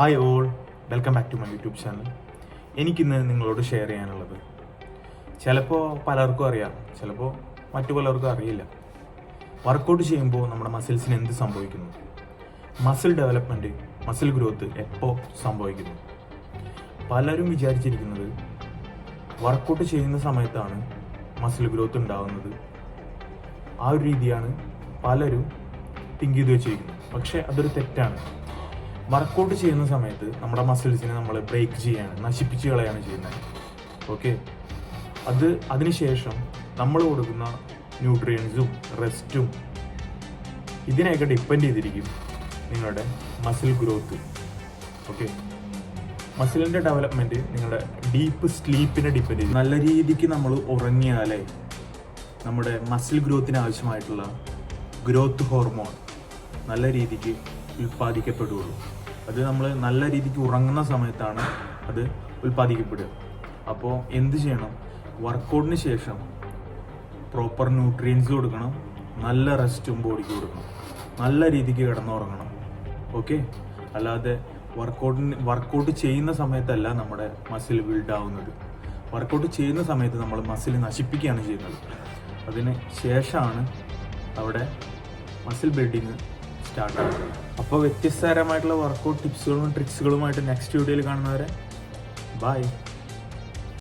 Hi all welcome back to my YouTube channel എനിക്കിന്ന് നിങ്ങളോട് share ചെയ്യാനുള്ളത്. ചിലപ്പോൾ പലർക്കും അറിയാം. ചിലപ്പോൾ മറ്റു പലർക്കും അറിയില്ല. വർക്കൗട്ട് ചെയ്യുമ്പോൾ നമ്മുടെ മസിൽസിന് എന്ത് സംഭവിക്കുന്നു? മസിൽ ഡെവലപ്മെന്റ് മസിൽ ഗ്രോത്ത് എപ്പോൾ സംഭവിക്കുന്നു? പലരും വിചാരിച്ചിരിക്കുന്നത് വർക്കൗട്ട് ചെയ്യുന്ന സമയത്താണ് മസിൽ ഗ്രോത്ത് ഉണ്ടാകുന്നത് ആ ഒരു രീതിയാണ് പലരും തിങ്ക് ചെയ്ത് വെച്ചിരിക്കുന്നത്. പക്ഷേ അതൊരു തെറ്റാണ്. വർക്കൗട്ട് ചെയ്യുന്ന സമയത്ത് നമ്മുടെ മസിൽസിനെ നമ്മൾ ബ്രേക്ക് ചെയ്യാണ് നശിപ്പിച്ച് കളയാണ് ചെയ്യുന്നത്. ഓക്കെ അത് അതിനുശേഷം നമ്മൾ കൊടുക്കുന്ന ന്യൂട്രിയൻസും റെസ്റ്റും ഇതിനെയൊക്കെ ഡിപ്പെൻഡ് ചെയ്തിരിക്കും നിങ്ങളുടെ മസിൽ ഗ്രോത്ത് ഓക്കെ മസിലിന്റെ ഡെവലപ്മെന്റ് നിങ്ങളുടെ ഡീപ്പ് സ്ലീപ്പിനെ ഡിപ്പെൻഡ് ചെയ്യും. നല്ല രീതിക്ക് നമ്മൾ ഉറങ്ങിയാലേ നമ്മുടെ മസിൽ ഗ്രോത്തിന് ആവശ്യമായിട്ടുള്ള ഗ്രോത്ത് ഹോർമോൺ നല്ല രീതിക്ക് ഉൽപ്പാദിക്കപ്പെടുകയുള്ളൂ അത് നമ്മൾ നല്ല രീതിക്ക് ഉറങ്ങുന്ന സമയത്താണ് അത് ഉൽപ്പാദിക്കപ്പെടുക. അപ്പോൾ എന്ത് ചെയ്യണം? വർക്കൗട്ടിന് ശേഷം പ്രോപ്പർ ന്യൂട്രിയൻസ് കൊടുക്കണം നല്ല റെസ്റ്റും ബോഡിക്ക് കൊടുക്കണം. നല്ല രീതിക്ക് കിടന്നുറങ്ങണം. ഓക്കെ അല്ലാതെ വർക്കൗട്ടിന് വർക്കൗട്ട് ചെയ്യുന്ന സമയത്തല്ല നമ്മുടെ മസിൽ ബിൽഡ് ആവുന്നത്. വർക്കൗട്ട് ചെയ്യുന്ന സമയത്ത് നമ്മൾ മസിൽ നശിപ്പിക്കുകയാണ് ചെയ്യുന്നത്. അതിന് ശേഷമാണ് അവിടെ മസിൽ ബിൽഡിങ് സ്റ്റാർട്ട് ആവുന്നത് അപ്പോൾ വ്യത്യസ്തതരമായിട്ടുള്ള വർക്കൗട്ട് ടിപ്സുകളും ട്രിക്സുകളുമായിട്ട് നെക്സ്റ്റ് വീഡിയോയിൽ കാണുന്നവരെ ബൈ